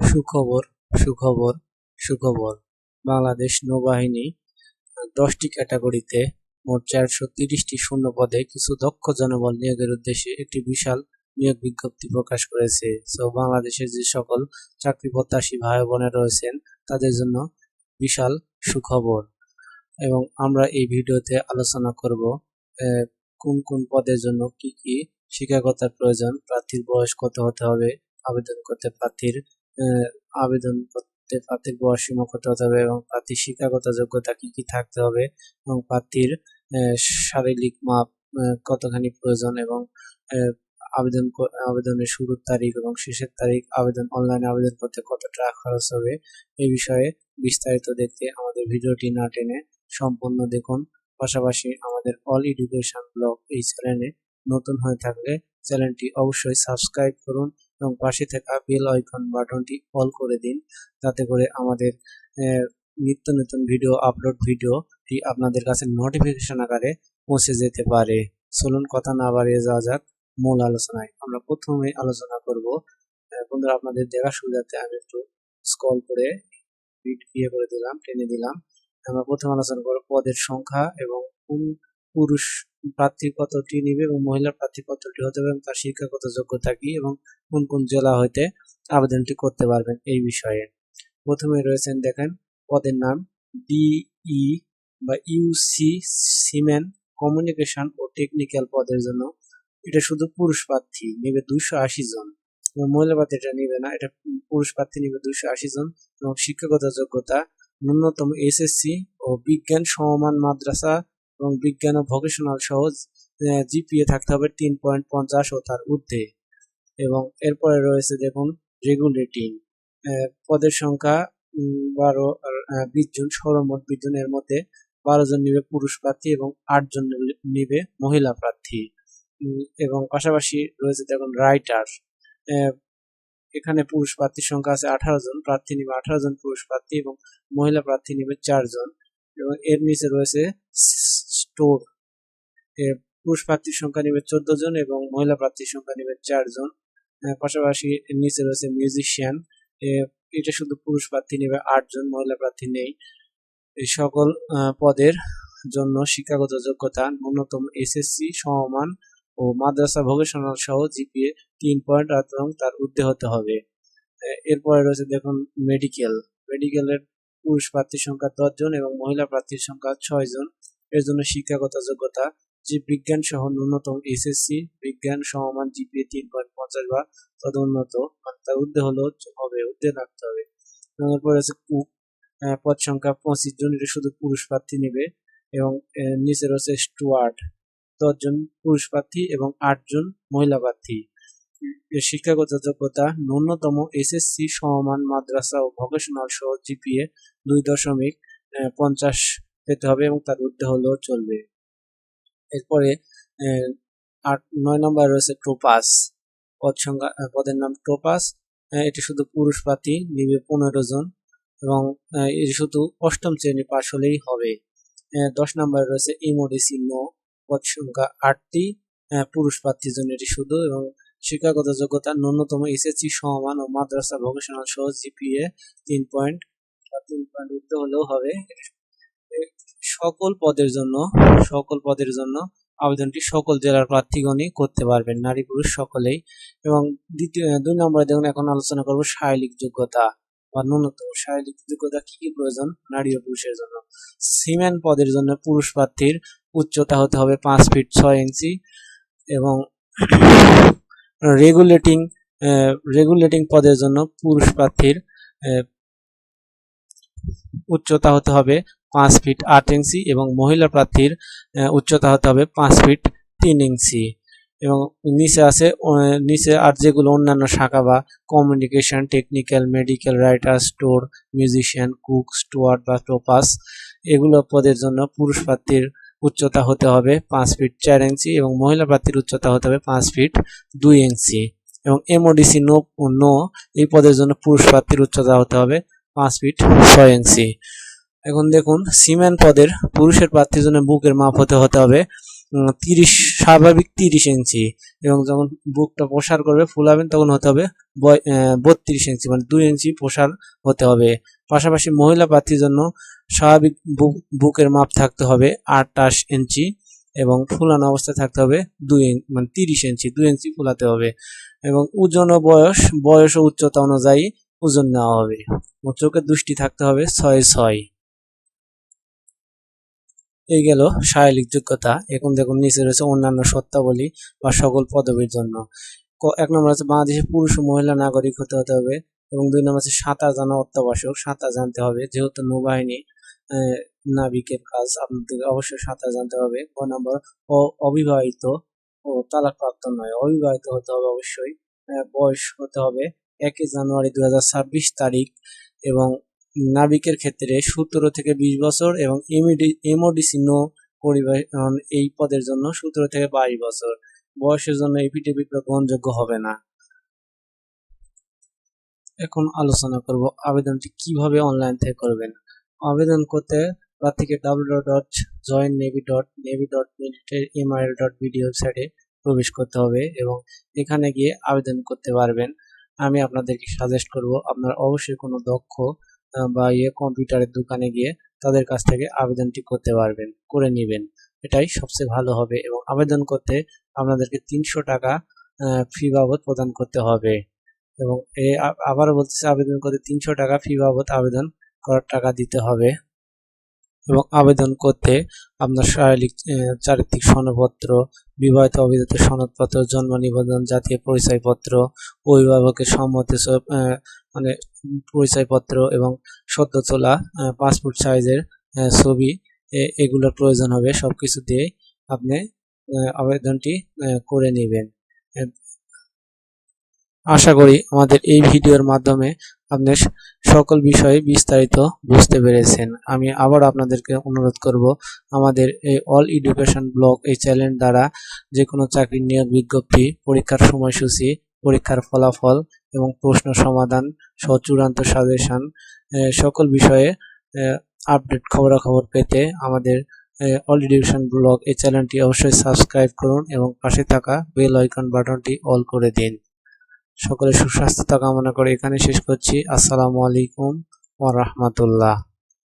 সুখবর সুখবর সুখবর। বাংলাদেশ নৌবাহিনী দশটি ক্যাটাগরিতে মোট চারশো তিরিশটি শূন্য পদে কিছু দক্ষ জনবল নিয়োগের উদ্দেশ্যে একটি বিশাল নিয়োগ বিজ্ঞপ্তি প্রকাশ করেছে। সো, বাংলাদেশের যে সকল চাকরি প্রত্যাশী ভাই বোনেরা রয়েছেন, তাদের জন্য বিশাল সুখবর। এবং আমরা এই ভিডিওতে আলোচনা করব কোন কোন পদের জন্য কি কি শিক্ষাগতার প্রয়োজন, প্রার্থীর বয়স কত হতে হবে, আবেদন করতে প্রার্থীর আবেদন করতে প্রার্থীর বয়স কত হতে হবে এবং প্রার্থীর শিক্ষাগত যোগ্যতা কি কি থাকতে হবে এবং প্রার্থীর শারীরিক মাপ কতখানি প্রয়োজন এবং আবেদন আবেদনের শুরুর তারিখ এবং শেষের তারিখ, আবেদন, অনলাইনে আবেদন করতে কত টাকা খরচ হবে এই বিষয়ে বিস্তারিত দেখতে আমাদের ভিডিওটি না টেনে সম্পূর্ণ দেখুন। পাশাপাশি আমাদের অল এডুকেশন ব্লগ এই চ্যানেলে নতুন হয়ে থাকলে চ্যানেলটি অবশ্যই সাবস্ক্রাইব করুন এবং পাশে থাকা বেল আইকন বাটনটি অল করে দিন। যাতে করে আমাদের নিত্য নতুন ভিডিও, আপলোড ভিডিওটি আপনাদের কাছে নোটিফিকেশন আকারে পৌঁছে যেতে পারে। চলুন কথা না বাড়িয়ে যাওয়া যাক মূল আলোচনায়। আমরা প্রথমে আলোচনা করব বন্ধুরা আপনাদের দেখার সুবিধার্থে আমি একটু স্ক্রল করে ইয়ে করে দিলাম, টেনে দিলাম। আমরা প্রথম আলোচনা করব পদের সংখ্যা এবং কোন পুরুষ প্রার্থী কতটি নিবে এবং মহিলা প্রার্থী কতটি হতে এবং তার শিক্ষাগত যোগ্যতা কি এবং কোন কোন জেলা হইতে আবেদনটি করতে পারবেন এই বিষয়ে। প্রথমে রয়েছেন দেখেন পদের নাম ডিই বা ইউসি সিমেন কমিউনিকেশন ও টেকনিক্যাল পদের জন্য। এটা শুধু পুরুষ প্রার্থী নেবে দুশো আশি জন এবং মহিলা প্রার্থী এটা নেবে না, এটা পুরুষ প্রার্থী নেবে দুশো আশি জন এবং শিক্ষাগত যোগ্যতা ন্যূনতম এসএসসি ও বিজ্ঞান সমমান মাদ্রাসা এবং বিজ্ঞান ও ভোকেশনাল সহ জিপিএ থাকতে হবে তিন পয়েন্ট পঞ্চাশ ও তার ঊর্ধ্বে। এবং এরপরে রয়েছে দেখুন রেগুলেটিং। পদের সংখ্যা বারো বিশ জন সর্বমোট বিশ জন, এর মধ্যে বারো জন নিবে পুরুষ প্রার্থী এবং আট জন নিবে- মহিলা প্রার্থী। এবং পাশাপাশি রয়েছে দেখুন রাইটার। এখানে পুরুষ প্রার্থীর সংখ্যা আছে আঠারো জন, প্রার্থী নিবে আঠারো জন পুরুষ প্রার্থী এবং মহিলা প্রার্থী নিবে চারজন এবং এর নিচে রয়েছে স্টোর পুরুষ প্রার্থীর সংখ্যা নিবে চোদ্দ জন এবং মহিলা প্রার্থীর সংখ্যা নিবে চারজন পাশাপাশি নিচে রয়েছে মিউজিশিয়ান এটা শুধু পুরুষ প্রার্থী নেবে, আট জন মহিলা প্রার্থী নেই। এই সকল পদের জন্য শিক্ষাগত যোগ্যতা ন্যূনতম এসএসসি সমমান ও মাদ্রাসা ভোকেশনাল সহ জিপিএ তিন পয়েন্ট এবং তার ঊর্ধ্বে হতে হবে। এরপরে রয়েছে দেখুন মেডিকেল মেডিকেলের পুরুষ প্রার্থীর সংখ্যা দশ জন এবং মহিলা প্রার্থীর সংখ্যা ছয় জন। এর জন্য শিক্ষাগত যোগ্যতা যে বিজ্ঞান সহ ন্যূনতম এসএসসি বিজ্ঞান সমমান জিপিএ তিন পয়েন্ট পঞ্চাশ বা তদুন্নত মানে তার ঊর্ধ্বে হলেও হবে ঊর্ধ্বে রাখতে হবে। এবং এরপর আছে কুক পদ সংখ্যা পঁচিশ জন, এটা শুধু পুরুষ প্রার্থী নেবে এবং নিচে রয়েছে স্টুয়ার্ড দশজন পুরুষ প্রার্থী এবং আটজন মহিলা প্রার্থী। শিক্ষাগত যোগ্যতা, ন্যূনতম এসএসসি সমমান মাদ্রাসা ও ভোকেশনাল সহ জিপিএ দুই দশমিক পঞ্চাশ পেতে হবে এবং তার ঊর্ধ্বে হলেও চলবে। এরপরে আট, নয় নম্বর রয়েছে টোপাস। পদ সংখ্যা পদের নাম টোপাস। এটি শুধু পুরুষ পাতি নিবে পনেরো জন এবং এটি শুধু অষ্টম শ্রেণি পাশ হলেই হবে। দশ নম্বরে রয়েছে ইমোডিসি নো পদ সংখ্যা আটটি। পুরুষ প্রার্থীর জন্য এটি শুধু এবং শিক্ষাগত যোগ্যতা ন্যূনতম এসএসসি, সমান ও মাদ্রাসা ভোকেশনাল সহ জিপিএ তিন পয়েন্ট তিন পয়েন্ট উঠতে হলেও হবে। সকল পদের জন্য, সকল পদের জন্য আবেদনটি সকল জেলার প্রার্থীগণই করতে পারবেন। নারী পুরুষ সকলেই। এবং দ্বিতীয়, দুই নম্বরে দেখুন, এখন আলোচনা করব শারীরিক যোগ্যতা বা ন্যূনতম শারীরিক যোগ্যতা কি কি প্রয়োজন নারী ও পুরুষের জন্য। সিমেন পদের জন্য পুরুষ প্রার্থীর উচ্চতা হতে হবে পাঁচ ফিট ছয় ইঞ্চি এবং রেগুলেটিং রেগুলেটিং পদের জন্য পুরুষ প্রার্থীর উচ্চতা হতে হবে পাঁচ ফিট আট ইঞ্চি এবং মহিলা প্রার্থীর উচ্চতা হতে হবে পাঁচ ফিট তিন ইঞ্চি। এবং নিচে আছে নিচে আর যেগুলো অন্যান্য শাখা বা communication technical medical writer store musician cook steward বা টোপাস এগুলো পদের জন্য পুরুষ প্রার্থীর উচ্চতা হতে হবে পাঁচ ফিট চার ইঞ্চি এবং মহিলা প্রার্থীর উচ্চতা হতে হবে পাঁচ ফিট দুই ইঞ্চি। এবং এমওডিসি নো নো এই পদের জন্য পুরুষ প্রার্থীর উচ্চতা হতে হবে পাঁচ ফিট ছয় ইঞ্চি। এখন দেখুন সিমেন পদের পুরুষের প্রার্থীর জন্য বুকের মাপ হতে হতে হবে তিরিশ, স্বাভাবিক তিরিশ ইঞ্চি। এবং যখন বুকটা প্রসার করবে, ফুলাবেন, তখন হতে হবে বত্রিশ ইঞ্চি মানে দুই ইঞ্চি প্রসার হতে হবে। পাশাপাশি মহিলা প্রার্থীর জন্য স্বাভাবিক বুক, বুকের মাপ থাকতে হবে আটাশ ইঞ্চি এবং ফুলানো অবস্থায় থাকতে হবে দুই মানে তিরিশ ইঞ্চি, দুই ইঞ্চি ফুলাতে হবে। এবং ওজন ও বয়স বয়স ও উচ্চতা অনুযায়ী ওজন নেওয়া হবে। চোখের দৃষ্টি থাকতে হবে ছয় ছয়। এই গেল শারীরিক যোগ্যতা এখন দেখুন নিচে রয়েছে অন্যান্য সত্তাবলী বা সকল পদবীর জন্য। এক নম্বর হচ্ছে বাংলাদেশের পুরুষ ও মহিলা নাগরিক হতে হতে হবে এবং দুই নম্বর আছে সাঁতার জানা অত্যাবশ্যক, সাঁতার জানতে হবে। যেহেতু নৌবাহিনী নাবিকের কাজ আপনাদের অবশ্যই সাঁতার জানতে হবে। ক নম্বর ও অবিবাহিত ও তালাকপ্রাপ্ত নয়। অবিবাহিত হতে হবে অবশ্যই। বয়স হতে হবে একই জানুয়ারি দু হাজার ছাব্বিশ তারিখ এবং নাবিকের ক্ষেত্রে সতেরো থেকে বিশ বছর এবং এমওডিসি নো পরিবহন এই পদের জন্য সতেরো থেকে বাইশ বছর। বয়সের জন্য এপিডেভিট গ্রহণযোগ্য হবে না। এখন আলোচনা করব আবেদনটি কীভাবে অনলাইন থেকে করবেন। আবেদন করতে প্রার্থীকে W dot join navy dot navy dot military MIL dot BD ওয়েবসাইটে প্রবেশ করতে হবে এবং এখানে গিয়ে আবেদন করতে পারবেন। আমি আপনাদেরকে সাজেস্ট করব আপনার অবশ্যই কোনো দক্ষ বা ইয়ে কম্পিউটারের দোকানে গিয়ে তাদের কাছ থেকে আবেদনটি করতে পারবেন, করে নেবেন। এটাই সবচেয়ে ভালো হবে এবং আবেদন করতে আপনাদেরকে তিনশো টাকা ফি বাবদ প্রদান করতে হবে। এবং এ আবারও বলতেছে, আবেদন করতে তিনশো টাকা ফি বাবদ আবেদন করার টাকা দিতে হবে। এবং আবেদন করতে আপনার শারীরিক চারিত্রিক সনদপত্র, বিবাহিত অবিবাহিত সনদপত্র, জন্ম নিবন্ধন, জাতীয় পরিচয়পত্র, অভিভাবকের সম্মতি মানে পরিচয়পত্র এবং সদ্য তোলা পাসপোর্ট সাইজের ছবি এগুলোর প্রয়োজন হবে। সব কিছু দিয়ে আপনি আবেদনটি করে নেবেন। আশা করি আমাদের এই ভিডিওর মাধ্যমে আপনি সকল বিষয়ে বিস্তারিত বুঝতে পেরেছেন। আমি আবার আপনাদেরকে অনুরোধ করব, আমাদের এই অল এডুকেশন ব্লগ এই চ্যানেল দ্বারা যে কোনো চাকরির নিয়োগ বিজ্ঞপ্তি, পরীক্ষার সময়সূচি, পরীক্ষার ফলাফল এবং প্রশ্ন সমাধান সহ চূড়ান্ত সাজেশন সকল বিষয়ে আপডেট খবরাখবর পেতে আমাদের অল এডুকেশন ব্লগ এই চ্যানেলটি অবশ্যই সাবস্ক্রাইব করুন এবং পাশে থাকা বেল আইকন বাটনটি অল করে দিন। সকলের সুস্বাস্থ্যতা কামনা করে এখানে শেষ করছি। আসসালামু আলাইকুম ওয়া রাহমাতুল্লাহ।